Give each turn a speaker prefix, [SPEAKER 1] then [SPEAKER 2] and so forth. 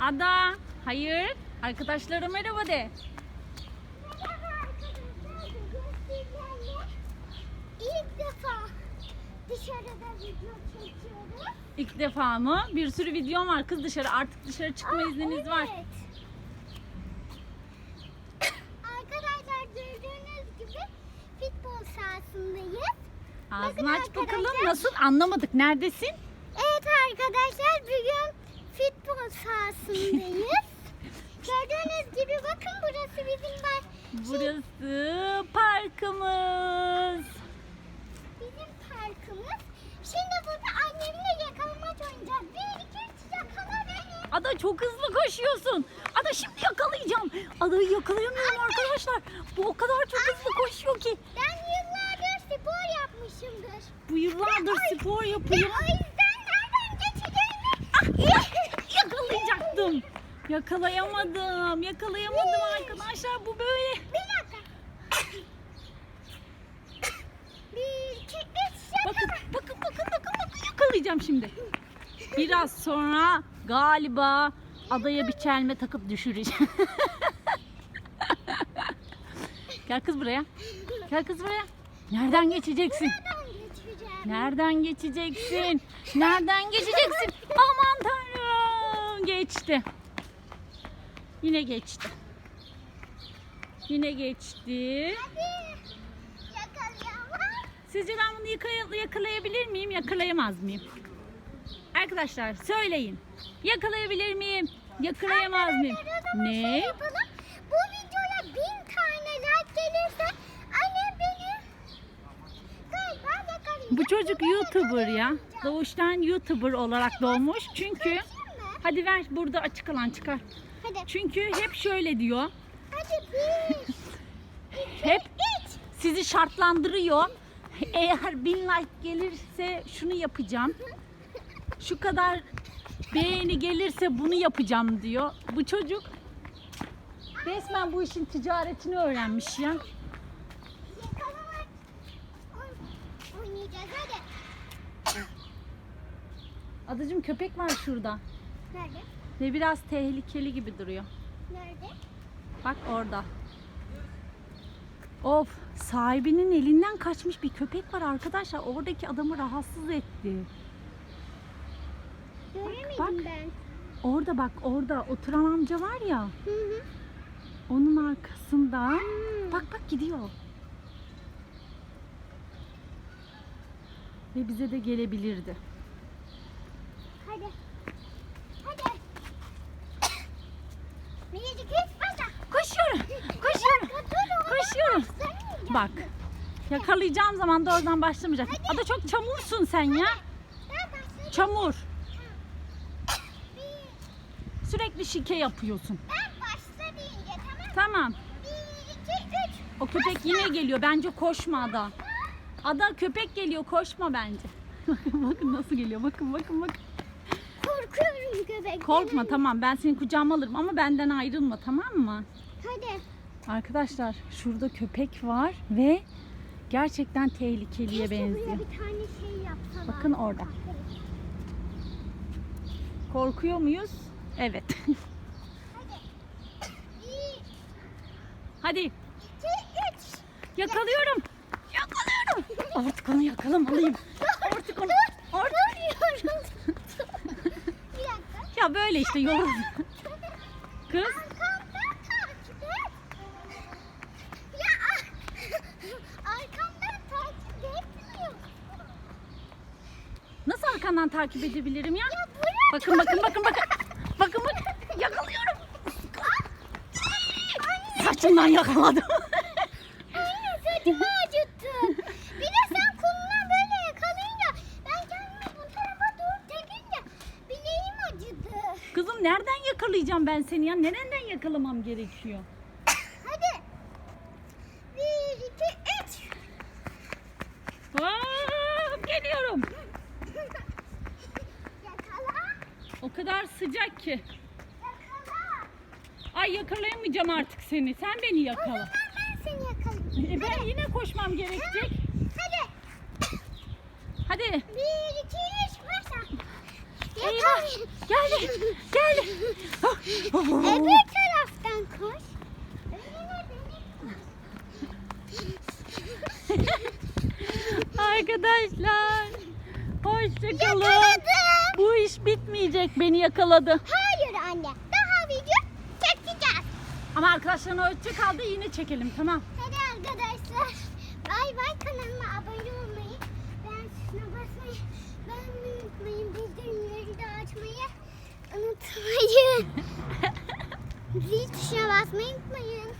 [SPEAKER 1] Ada. Hayır. Arkadaşlara merhaba de.
[SPEAKER 2] İlk defa dışarıda video çekiyoruz.
[SPEAKER 1] İlk defa mı? Bir sürü videom var kız dışarı. Artık dışarı çıkma
[SPEAKER 2] Aa,
[SPEAKER 1] izniniz var.
[SPEAKER 2] evet. Arkadaşlar gördüğünüz gibi futbol sahasındayız.
[SPEAKER 1] Ağzını
[SPEAKER 2] Bakın
[SPEAKER 1] aç bakalım.
[SPEAKER 2] arkadaşlar.
[SPEAKER 1] Nasıl? Anlamadık. Neredesin?
[SPEAKER 2] Evet arkadaşlar bugün futbol sahasındayız. Gördüğünüz gibi bakın burası bizim bar.
[SPEAKER 1] Burası parkımız.
[SPEAKER 2] Bizim parkımız. Şimdi burada annemle yakalamaç oynayacağız. Bir, iki, üç yakala beni.
[SPEAKER 1] Ada çok hızlı koşuyorsun. Ada şimdi yakalayacağım. Adayı yakalayamıyorum arkadaşlar. Bu o kadar çok hızlı koşuyor ki.
[SPEAKER 2] Ben yıllardır spor yapmışımdır.
[SPEAKER 1] Bu yıllardır spor
[SPEAKER 2] Ve
[SPEAKER 1] yapıyor.
[SPEAKER 2] o
[SPEAKER 1] Yakalayamadım. Yakalayamadım arkadaşlar. Bu böyle.
[SPEAKER 2] Bir dakika. Bir, iki, üç,
[SPEAKER 1] Bakın, bakın, bakın, bakın, bakın. Yakalayacağım şimdi. Biraz sonra galiba adaya bir çelme takıp düşüreceğim. Gel kız buraya. Gel kız buraya. Nereden geçeceksin?
[SPEAKER 2] Nereden
[SPEAKER 1] geçeceksin? Nereden geçeceksin? Aman tanrım. Geçti. Yine geçti. Yine geçti. Sizce ben bunu yaka- yakalayabilir miyim, yakalayamaz mıyım? Arkadaşlar söyleyin. Yakalayabilir miyim, yakalayamaz mıyım?
[SPEAKER 2] Şey
[SPEAKER 1] Ne?
[SPEAKER 2] yapalım. Bu videoya bin tane like gelirse annem beni galiba yakalayacak.
[SPEAKER 1] Bu çocuk YouTuber ya. Doğuştan YouTuber olarak doğmuş. Çünkü hadi ver burada açık alan çıkar.
[SPEAKER 2] Hadi.
[SPEAKER 1] Çünkü hep şöyle diyor.
[SPEAKER 2] Hadi bir.
[SPEAKER 1] Hep
[SPEAKER 2] Üç.
[SPEAKER 1] sizi şartlandırıyor. Eğer bin like gelirse şunu yapacağım. Şu kadar beğeni gelirse bunu yapacağım diyor. Bu çocuk resmen bu işin ticaretini öğrenmiş ya.
[SPEAKER 2] Yakalamak. Oyn- Oynayacağız hadi.
[SPEAKER 1] Adacım köpek var şurada.
[SPEAKER 2] Nerede?
[SPEAKER 1] Ve biraz tehlikeli gibi duruyor.
[SPEAKER 2] Nerede?
[SPEAKER 1] Bak orada. Of sahibinin elinden kaçmış bir köpek var arkadaşlar. Oradaki adamı rahatsız etti.
[SPEAKER 2] Göremedim
[SPEAKER 1] bak.
[SPEAKER 2] ben.
[SPEAKER 1] Orada bak orada oturan amca var ya.
[SPEAKER 2] Hı hı.
[SPEAKER 1] Onun arkasında.
[SPEAKER 2] Hmm.
[SPEAKER 1] Bak bak gidiyor. Ve bize de gelebilirdi.
[SPEAKER 2] Hadi. Bir, iki, üç, başla.
[SPEAKER 1] Koşuyorum. Koşuyorum. Koşuyorum. Bak. Yakalayacağım zaman da oradan başlamayacak. Ada çok çamursun sen ya. Çamur. Sürekli şike yapıyorsun.
[SPEAKER 2] ben başla deyince tamam.
[SPEAKER 1] Tamam.
[SPEAKER 2] Bir, iki, üç.
[SPEAKER 1] O köpek yine geliyor. Bence koşma Ada. Ada köpek geliyor. Koşma bence. Bakın bakın nasıl geliyor. Bakın bakın bakın.
[SPEAKER 2] Korkuyorum köpek.
[SPEAKER 1] Korkma tamam. Ben seni kucağıma alırım ama benden ayrılma tamam mı?
[SPEAKER 2] Hadi.
[SPEAKER 1] Arkadaşlar şurada köpek var ve gerçekten tehlikeliye
[SPEAKER 2] Keşke
[SPEAKER 1] benziyor.
[SPEAKER 2] buraya bir tane şey yapsalar.
[SPEAKER 1] Bakın orada. Korkuyor muyuz? Evet.
[SPEAKER 2] Hadi.
[SPEAKER 1] Hadi yakalıyorum. Yakalıyorum. Artık onu yakalamalıyım. Artık onu. Artık. Ya böyle işte yol. Kız arkandan takip edebilirim ya?
[SPEAKER 2] Ya.
[SPEAKER 1] Bakın bakın bakın bakın. Bakın bakın. Yakalıyorum. Saçından yakaladım.
[SPEAKER 2] Anne saçımı acıttın. Bir de sen kolundan böyle yakalayınca ben kendimi bu tarafa doğru çekince bileğim acıdı.
[SPEAKER 1] Kızım nereden yakalayacağım ben seni ya? Nereden yakalamam gerekiyor?
[SPEAKER 2] Hadi. Bir, iki, üç.
[SPEAKER 1] Aa, geliyorum.
[SPEAKER 2] Yakala.
[SPEAKER 1] O kadar sıcak ki.
[SPEAKER 2] Yakala.
[SPEAKER 1] Ay yakalayamayacağım artık seni. Sen beni
[SPEAKER 2] O
[SPEAKER 1] yakala.
[SPEAKER 2] zaman ben seni yakalayayım.
[SPEAKER 1] E ben yine koşmam gerekecek.
[SPEAKER 2] Hadi.
[SPEAKER 1] Hadi.
[SPEAKER 2] Bir, iki, üç, başla.
[SPEAKER 1] Eyvah. Geldi. Geldi.
[SPEAKER 2] Öbür taraftan koş.
[SPEAKER 1] Arkadaşlar hoşçakalın.
[SPEAKER 2] Yakaladım.
[SPEAKER 1] Bu iş bitmeyecek. Beni yakaladı.
[SPEAKER 2] Hayır anne. Daha video çekeceğiz.
[SPEAKER 1] Ama arkadaşlarına hoşça kaldı. Yine çekelim tamam.
[SPEAKER 2] Hadi arkadaşlar. Bay bay kanalıma abone olmayı. Ben şuna basmayı. Ben unutmayın. Bildirimleri de açmayı unutmayın. Zil tuşuna basmayı unutmayın.